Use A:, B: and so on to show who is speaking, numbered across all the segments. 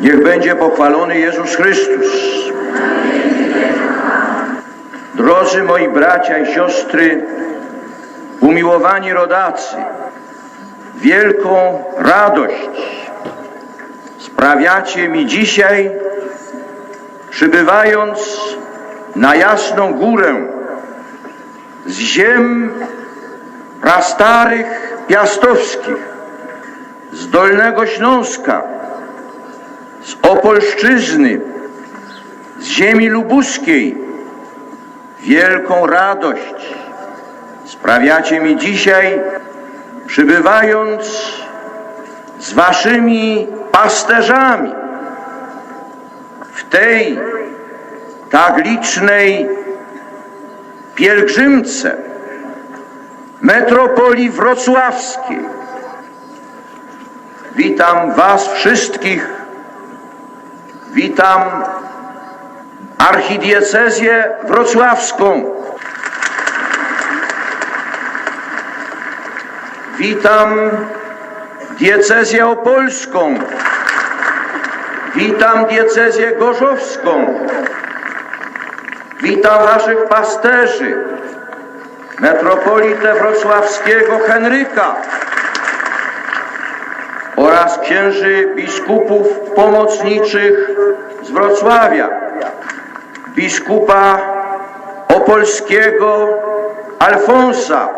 A: Niech będzie pochwalony Jezus Chrystus. Drodzy moi bracia i siostry, umiłowani rodacy, wielką radość sprawiacie mi dzisiaj, przybywając na Jasną Górę z ziem prastarych piastowskich, z Dolnego Śląska, z Opolszczyzny, z ziemi lubuskiej. Wielką radość sprawiacie mi dzisiaj, przybywając z waszymi pasterzami w tej tak licznej pielgrzymce metropolii wrocławskiej. Witam Was wszystkich. Witam archidiecezję wrocławską. Witam diecezję opolską. Witam diecezję gorzowską. Witam Waszych pasterzy, metropolitę wrocławskiego Henryka oraz księży biskupów pomocniczych z Wrocławia, biskupa opolskiego Alfonsa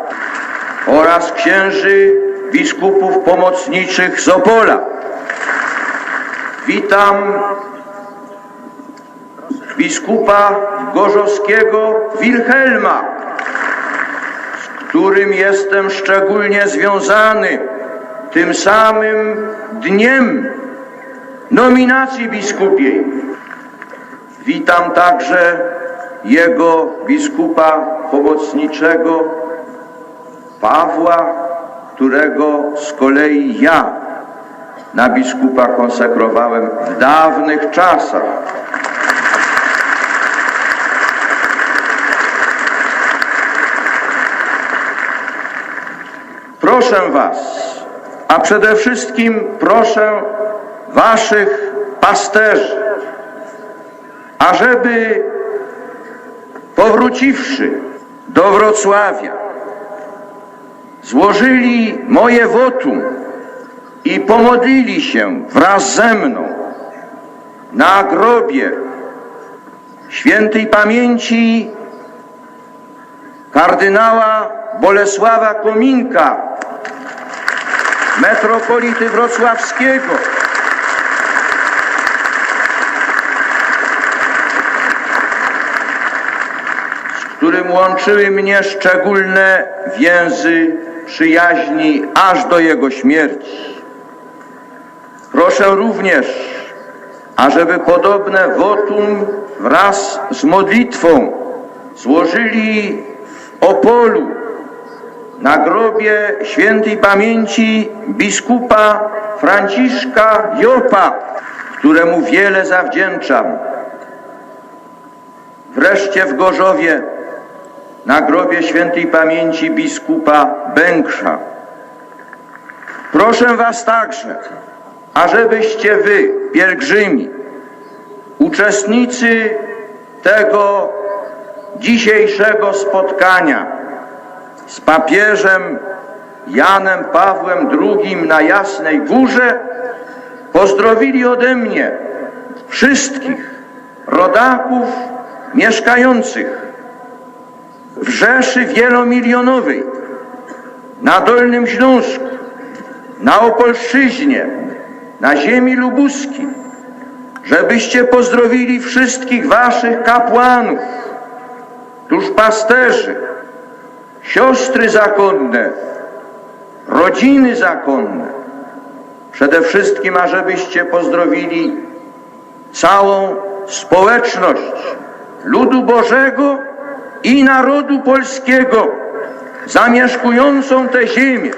A: oraz księży biskupów pomocniczych z Opola. Witam biskupa gorzowskiego Wilhelma, z którym jestem szczególnie związany tym samym dniem nominacji biskupiej. Witam także jego biskupa pomocniczego Pawła, którego z kolei ja na biskupa konsekrowałem w dawnych czasach. Proszę Was, a przede wszystkim proszę Waszych pasterzy, ażeby powróciwszy do Wrocławia, złożyli moje wotum i pomodlili się wraz ze mną na grobie świętej pamięci kardynała Bolesława Kominka, metropolity wrocławskiego. z którym łączyły mnie szczególne więzy przyjaźni aż do jego śmierci. Proszę również, ażeby podobne wotum wraz z modlitwą złożyli w Opolu na grobie świętej pamięci biskupa Franciszka Jopa, któremu wiele zawdzięczam. Wreszcie w Gorzowie na grobie świętej pamięci biskupa Bększa. Proszę Was także, ażebyście Wy, pielgrzymi, uczestnicy tego dzisiejszego spotkania z papieżem Janem Pawłem II na Jasnej Górze, pozdrowili ode mnie wszystkich rodaków mieszkających w Rzeszy Wielomilionowej, na Dolnym Śląsku, na Opolszczyźnie, na ziemi lubuskiej, żebyście pozdrowili wszystkich waszych kapłanów, duszpasterzy, siostry zakonne, rodziny zakonne. Przede wszystkim, ażebyście pozdrowili całą społeczność ludu Bożego i narodu polskiego zamieszkującą tę ziemię.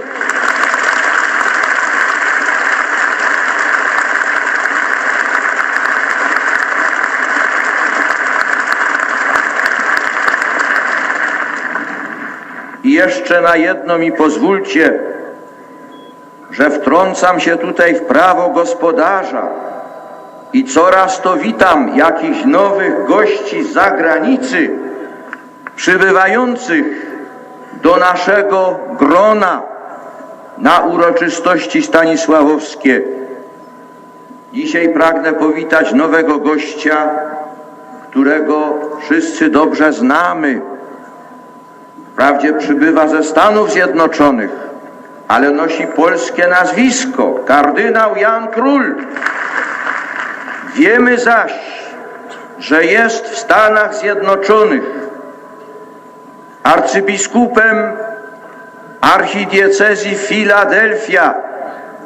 A: Jeszcze na jedno mi pozwólcie, że wtrącam się tutaj w prawo gospodarza, i coraz to witam jakichś nowych gości z zagranicy przybywających do naszego grona na uroczystości stanisławowskie. Dzisiaj pragnę powitać nowego gościa, którego wszyscy dobrze znamy. Wprawdzie przybywa ze Stanów Zjednoczonych, ale nosi polskie nazwisko, kardynał Jan Król. Wiemy zaś, że jest w Stanach Zjednoczonych arcybiskupem archidiecezji Filadelfia.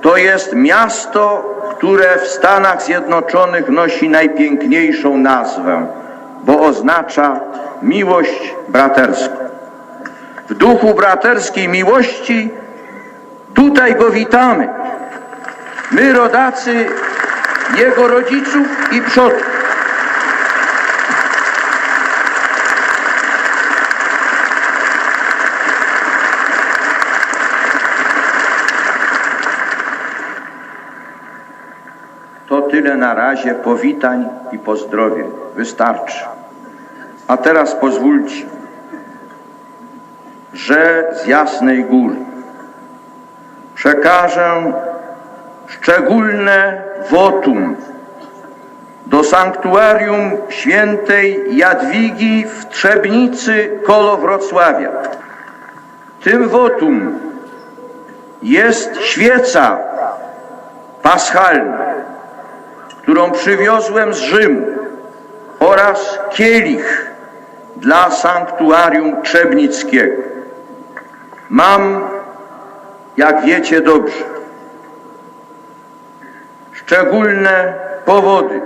A: To jest miasto, które w Stanach Zjednoczonych nosi najpiękniejszą nazwę, bo oznacza miłość braterską. W duchu braterskiej miłości tutaj go witamy. My, rodacy jego rodziców i przodków. To tyle na razie powitań i pozdrowień. Wystarczy. A teraz pozwólcie, że z Jasnej Góry przekażę szczególne wotum do sanktuarium świętej Jadwigi w Trzebnicy koło Wrocławia. Tym wotum jest świeca paschalna, którą przywiozłem z Rzymu oraz kielich dla sanktuarium trzebnickiego. Mam, jak wiecie dobrze, szczególne powody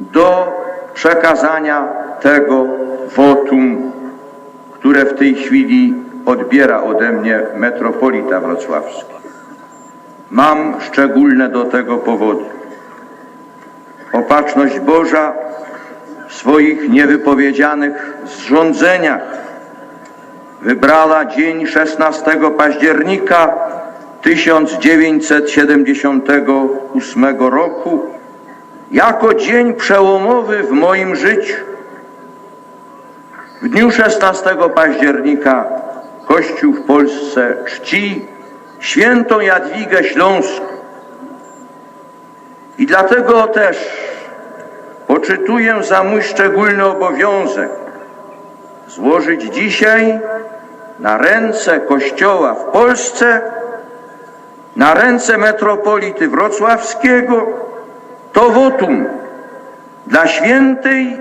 A: do przekazania tego wotum, które w tej chwili odbiera ode mnie metropolita wrocławski. Mam szczególne do tego powody. Opatrzność Boża w swoich niewypowiedzianych zrządzeniach wybrała dzień 16 października 1978 roku jako dzień przełomowy w moim życiu. W dniu 16 października Kościół w Polsce czci świętą Jadwigę Śląską. I dlatego też poczytuję za mój szczególny obowiązek złożyć dzisiaj na ręce Kościoła w Polsce, na ręce metropolity wrocławskiego to wotum dla świętej,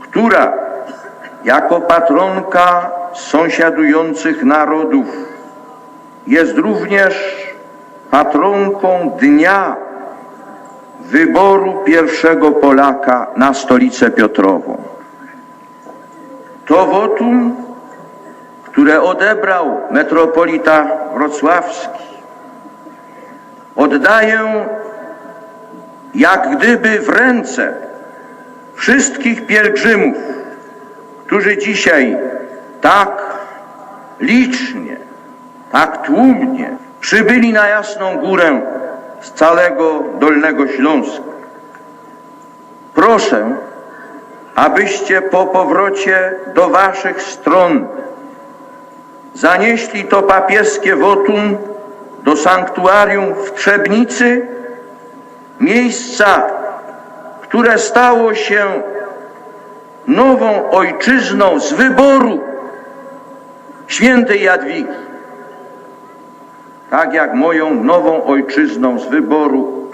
A: która jako patronka sąsiadujących narodów jest również patronką dnia wyboru pierwszego Polaka na stolicę Piotrową. To wotum, które odebrał metropolita wrocławski, oddaję jak gdyby w ręce wszystkich pielgrzymów, którzy dzisiaj tak licznie, tak tłumnie przybyli na Jasną Górę z całego Dolnego Śląska. Proszę, abyście po powrocie do waszych stron zanieśli to papieskie wotum do sanktuarium w Trzebnicy, miejsca, które stało się nową ojczyzną z wyboru świętej Jadwigi. Tak jak moją nową ojczyzną z wyboru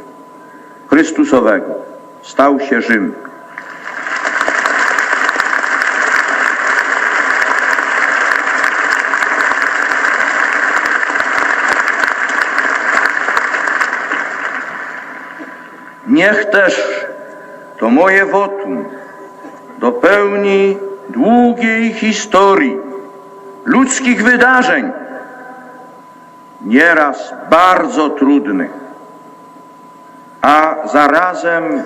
A: Chrystusowego stał się Rzym. Niech też to moje wotum dopełni długiej historii ludzkich wydarzeń, nieraz bardzo trudnych, a zarazem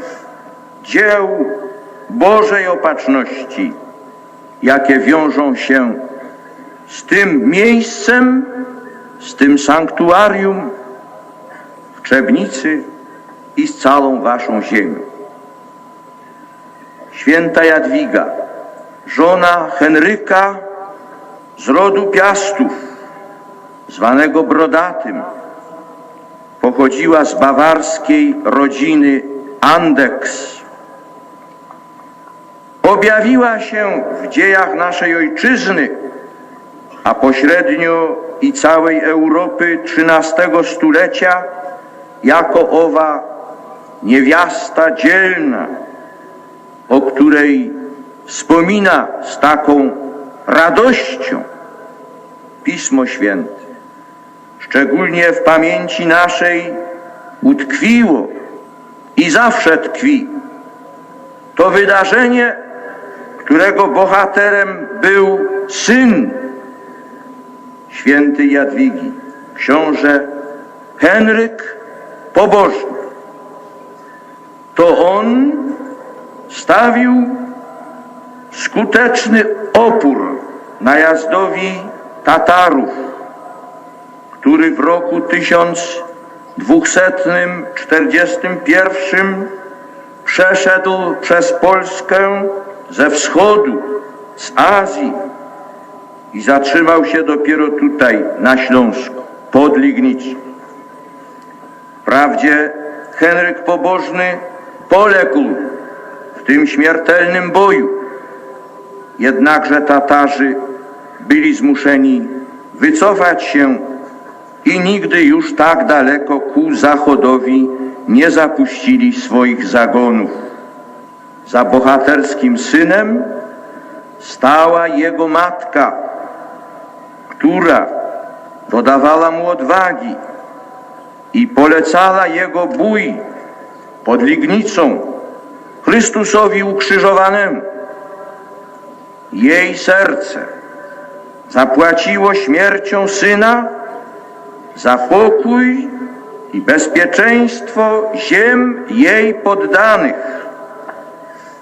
A: dzieł Bożej opatrzności, jakie wiążą się z tym miejscem, z tym sanktuarium w Trzebnicy i z całą waszą ziemią. Święta Jadwiga, żona Henryka z rodu Piastów, zwanego Brodatym, pochodziła z bawarskiej rodziny Andeks. Objawiła się w dziejach naszej ojczyzny, a pośrednio i całej Europy XIII stulecia jako owa niewiasta dzielna, o której wspomina z taką radością Pismo Święte. Szczególnie w pamięci naszej utkwiło i zawsze tkwi to wydarzenie, którego bohaterem był syn świętej Jadwigi, książę Henryk Pobożny. To on stawił skuteczny opór najazdowi Tatarów, który w roku 1241 przeszedł przez Polskę ze wschodu, z Azji i zatrzymał się dopiero tutaj, na Śląsku, pod Lignicą. Wprawdzie Henryk Pobożny poległ w tym śmiertelnym boju, jednakże Tatarzy byli zmuszeni wycofać się i nigdy już tak daleko ku zachodowi nie zapuścili swoich zagonów. Za bohaterskim synem stała jego matka, która dodawała mu odwagi i polecała jego bój pod Lignicą Chrystusowi ukrzyżowanemu. Jej serce zapłaciło śmiercią syna za pokój i bezpieczeństwo ziem jej poddanych,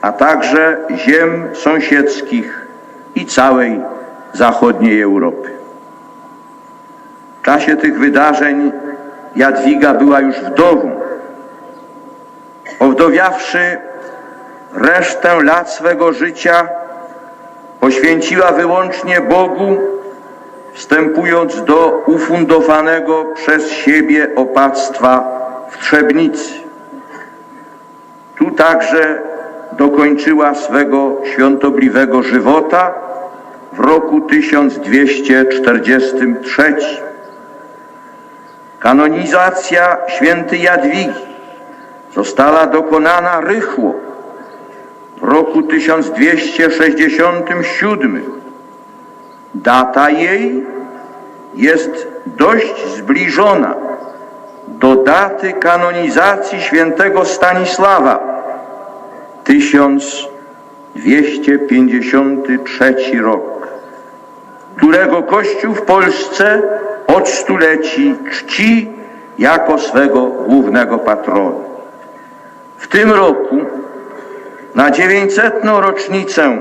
A: a także ziem sąsiedzkich i całej zachodniej Europy. W czasie tych wydarzeń Jadwiga była już wdową. Owdowiawszy resztę lat swego życia, poświęciła wyłącznie Bogu, wstępując do ufundowanego przez siebie opactwa w Trzebnicy. Tu także dokończyła swego świątobliwego żywota w roku 1243. Kanonizacja świętej Jadwigi została dokonana rychło w roku 1267. Data jej jest dość zbliżona do daty kanonizacji świętego Stanisława 1253 rok, którego Kościół w Polsce od stuleci czci jako swego głównego patrona. W tym roku na 900. rocznicę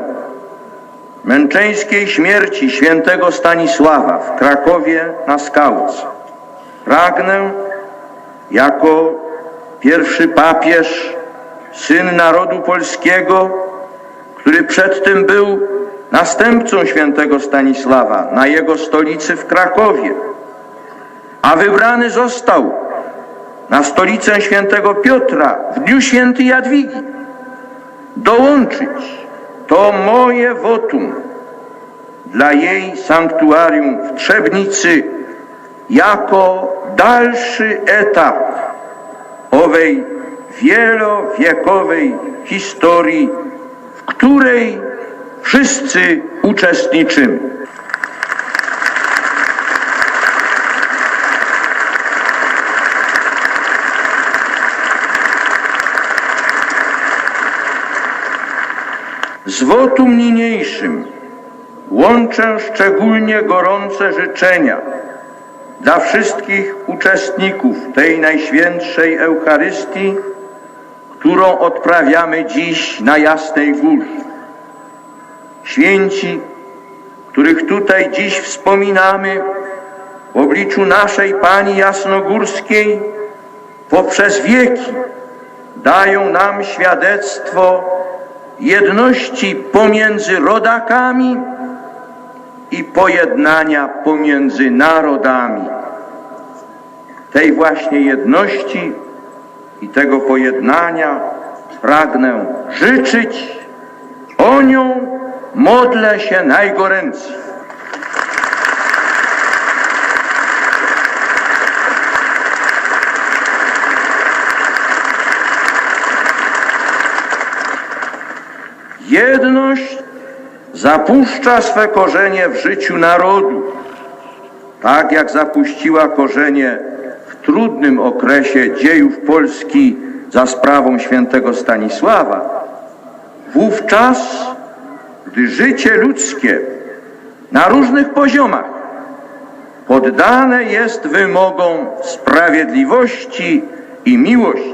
A: męczeńskiej śmierci świętego Stanisława w Krakowie na Skałce pragnę jako pierwszy papież, syn narodu polskiego, który przedtem był następcą świętego Stanisława na jego stolicy w Krakowie, a wybrany został na stolicę świętego Piotra w dniu świętej Jadwigi, dołączyć to moje wotum dla jej sanktuarium w Trzebnicy jako dalszy etap owej wielowiekowej historii, w której wszyscy uczestniczymy. Z wotum niniejszym łączę szczególnie gorące życzenia dla wszystkich uczestników tej najświętszej Eucharystii, którą odprawiamy dziś na Jasnej Górze. Święci, których tutaj dziś wspominamy w obliczu naszej Pani Jasnogórskiej poprzez wieki dają nam świadectwo jedności pomiędzy rodakami i pojednania pomiędzy narodami. Tej właśnie jedności i tego pojednania pragnę życzyć. O nią modlę się najgoręcej. Jedność zapuszcza swe korzenie w życiu narodu, tak jak zapuściła korzenie w trudnym okresie dziejów Polski za sprawą świętego Stanisława. Wówczas, gdy życie ludzkie na różnych poziomach poddane jest wymogom sprawiedliwości i miłości.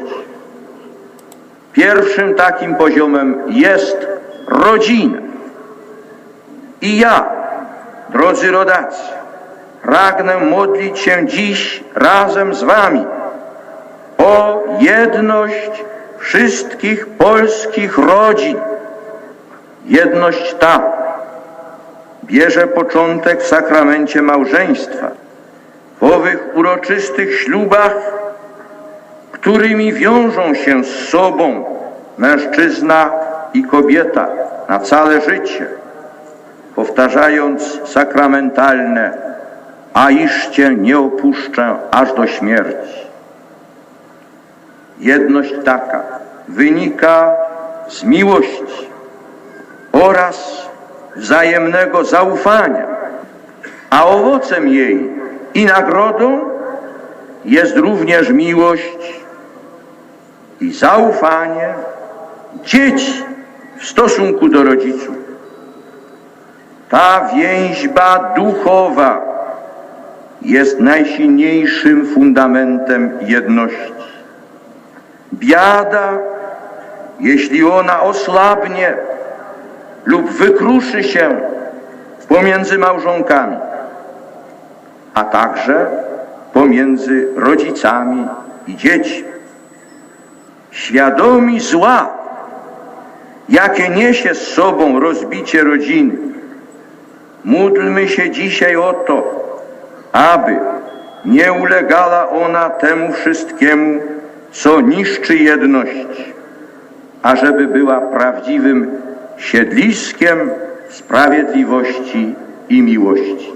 A: Pierwszym takim poziomem jest rodzina. I ja, drodzy rodacy, pragnę modlić się dziś razem z Wami o jedność wszystkich polskich rodzin. Jedność ta bierze początek w sakramencie małżeństwa, w owych uroczystych ślubach, którymi wiążą się z sobą mężczyzna i kobieta na całe życie, powtarzając sakramentalne, a iż Cię nie opuszczę aż do śmierci. Jedność taka wynika z miłości oraz wzajemnego zaufania, a owocem jej i nagrodą jest również miłość i zaufanie dzieci w stosunku do rodziców. Ta więźba duchowa jest najsilniejszym fundamentem jedności. Biada, jeśli ona osłabnie lub wykruszy się pomiędzy małżonkami, a także pomiędzy rodzicami i dziećmi. Świadomi zła, jakie niesie z sobą rozbicie rodziny, módlmy się dzisiaj o to, aby nie ulegała ona temu wszystkiemu, co niszczy jedność, a żeby była prawdziwym siedliskiem sprawiedliwości i miłości.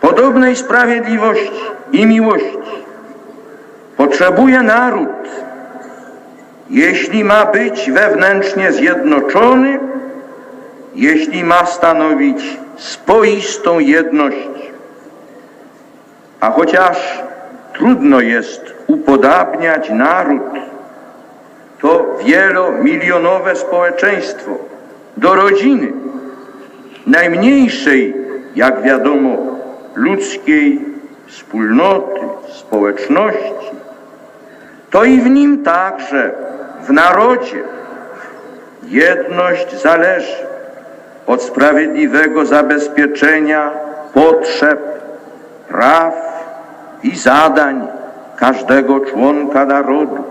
A: Podobnej sprawiedliwości i miłości potrzebuje naród, jeśli ma być wewnętrznie zjednoczony, jeśli ma stanowić spoistą jedność. A chociaż trudno jest upodabniać naród, to wielomilionowe społeczeństwo do rodziny, najmniejszej, jak wiadomo, ludzkiej wspólnoty, społeczności, to i w nim także, w narodzie, jedność zależy od sprawiedliwego zabezpieczenia potrzeb, praw i zadań każdego członka narodu.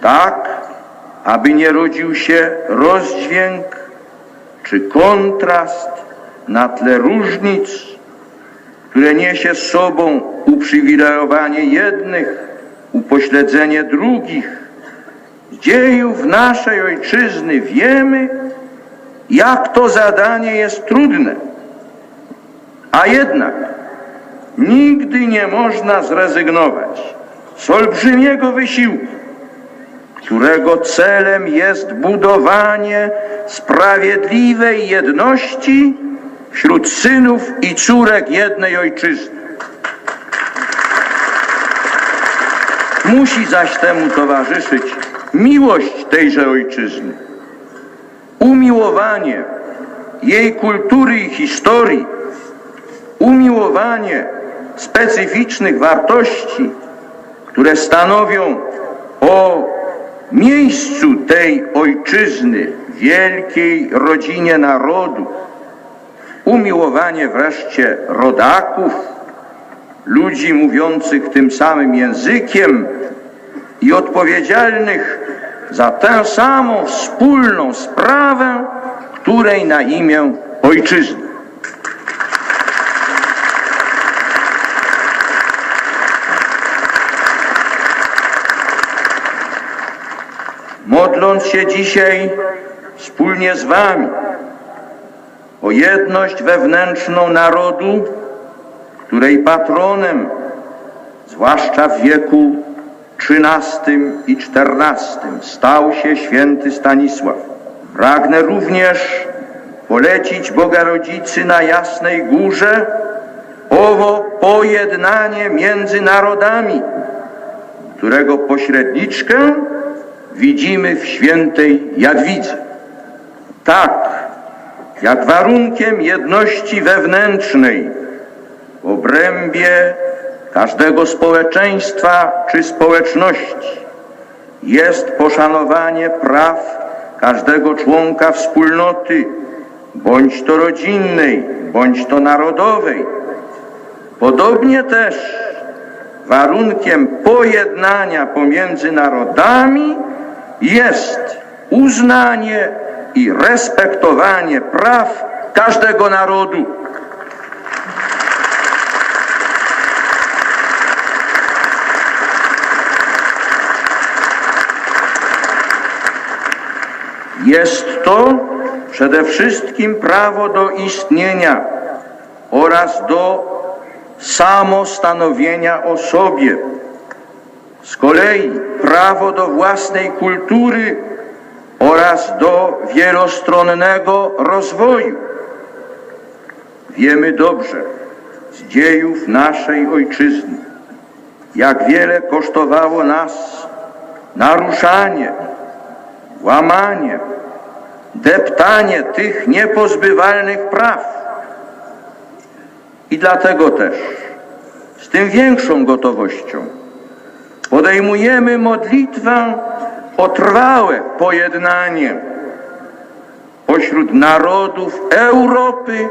A: Tak, aby nie rodził się rozdźwięk czy kontrast na tle różnic, które niesie z sobą uprzywilejowanie jednych, upośledzenie drugich. Dziejów naszej ojczyzny wiemy, jak to zadanie jest trudne. A jednak nigdy nie można zrezygnować z olbrzymiego wysiłku, którego celem jest budowanie sprawiedliwej jedności wśród synów i córek jednej ojczyzny. Musi zaś temu towarzyszyć miłość tejże ojczyzny, umiłowanie jej kultury i historii, umiłowanie specyficznych wartości, które stanowią o miejscu tej ojczyzny, wielkiej rodzinie narodu, umiłowanie wreszcie rodaków, ludzi mówiących tym samym językiem, i odpowiedzialnych za tę samą wspólną sprawę, której na imię ojczyzny. Modląc się dzisiaj wspólnie z Wami o jedność wewnętrzną narodu, której patronem, zwłaszcza w wieku XIII i XIV, stał się święty Stanisław. Pragnę również polecić Boga Rodzicy na Jasnej Górze owo pojednanie między narodami, którego pośredniczkę widzimy w świętej Jadwidze. Tak, jak warunkiem jedności wewnętrznej w obrębie każdego społeczeństwa czy społeczności jest poszanowanie praw każdego członka wspólnoty, bądź to rodzinnej, bądź to narodowej. Podobnie też warunkiem pojednania pomiędzy narodami jest uznanie i respektowanie praw każdego narodu. Jest to przede wszystkim prawo do istnienia oraz do samostanowienia o sobie. Z kolei prawo do własnej kultury oraz do wielostronnego rozwoju. Wiemy dobrze z dziejów naszej ojczyzny, jak wiele kosztowało nas naruszanie, łamanie, deptanie tych niepozbywalnych praw. I dlatego też z tym większą gotowością podejmujemy modlitwę o trwałe pojednanie pośród narodów Europy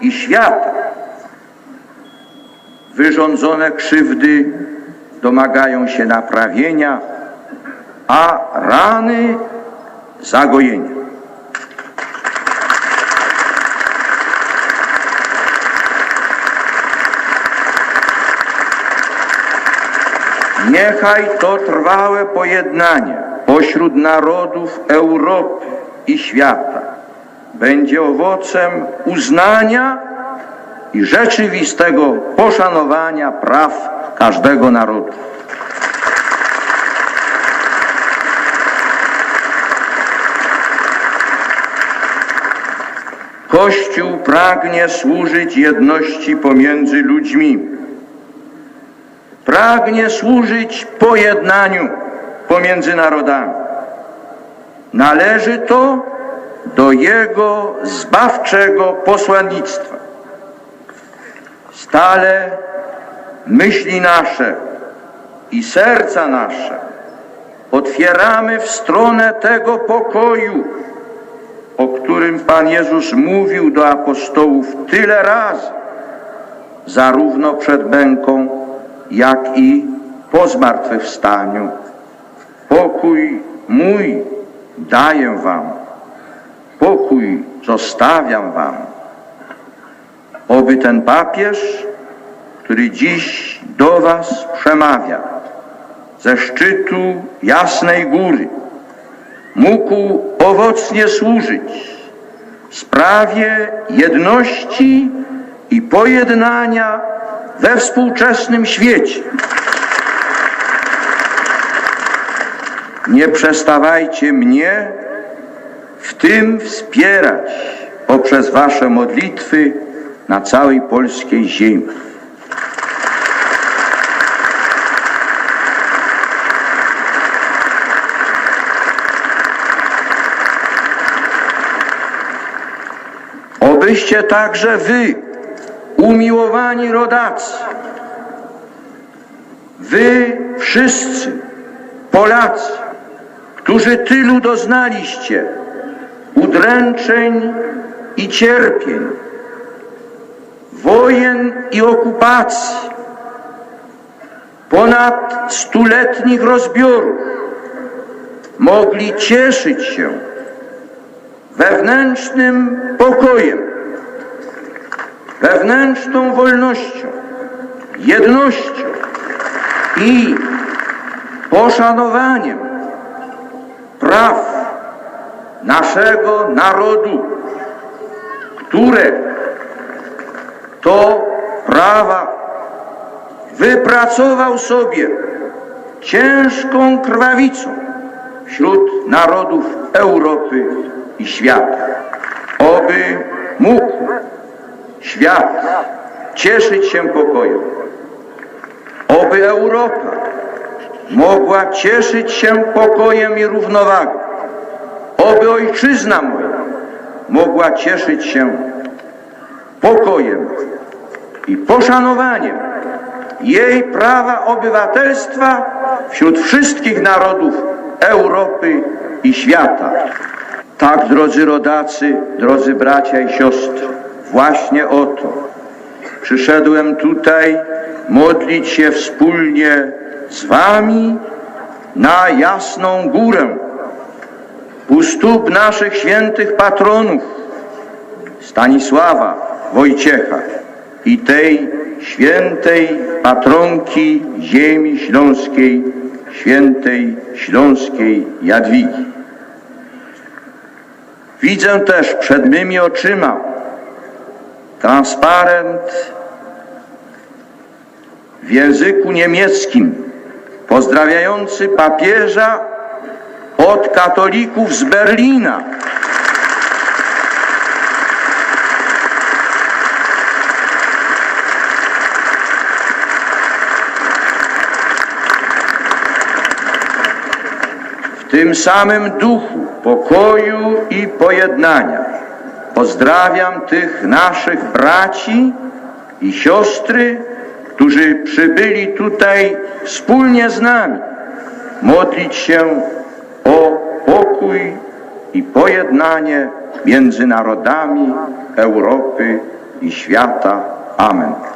A: i świata. Wyrządzone krzywdy domagają się naprawienia, a rany zagojenia. Niechaj to trwałe pojednanie pośród narodów Europy i świata będzie owocem uznania i rzeczywistego poszanowania praw każdego narodu. Kościół pragnie służyć jedności pomiędzy ludźmi. Pragnie służyć pojednaniu pomiędzy narodami. Należy to do Jego zbawczego posłannictwa. Stale myśli nasze i serca nasze otwieramy w stronę tego pokoju, o którym Pan Jezus mówił do apostołów tyle razy, zarówno przed męką, jak i po zmartwychwstaniu. Pokój mój daję wam, pokój zostawiam wam. Oby ten papież, który dziś do was przemawia ze szczytu Jasnej Góry, mógł owocnie służyć sprawie jedności i pojednania we współczesnym świecie. Nie przestawajcie mnie w tym wspierać poprzez Wasze modlitwy na całej polskiej ziemi. Obyście także wy, umiłowani rodacy, wy wszyscy, Polacy, którzy tylu doznaliście udręczeń i cierpień, wojen i okupacji, ponad stuletnich rozbiorów mogli cieszyć się wewnętrznym pokojem, wewnętrzną wolnością, jednością i poszanowaniem praw naszego narodu, które to prawa wypracował sobie ciężką krwawicą wśród narodów Europy i świata. Oby mógł świat cieszyć się pokojem. Oby Europa mogła cieszyć się pokojem i równowagą. Oby ojczyzna moja mogła cieszyć się pokojem i poszanowaniem jej prawa obywatelstwa wśród wszystkich narodów Europy i świata. Tak, drodzy rodacy, drodzy bracia i siostry, właśnie o to przyszedłem tutaj modlić się wspólnie z wami na Jasną Górę, u stóp naszych świętych patronów Stanisława, Wojciecha i tej świętej patronki ziemi śląskiej, świętej śląskiej Jadwigi. Widzę też przed mymi oczyma transparent w języku niemieckim pozdrawiający papieża od katolików z Berlina. W tym samym duchu pokoju i pojednania pozdrawiam tych naszych braci i siostry, którzy przybyli tutaj wspólnie z nami modlić się o pokój i pojednanie między narodami Europy i świata. Amen.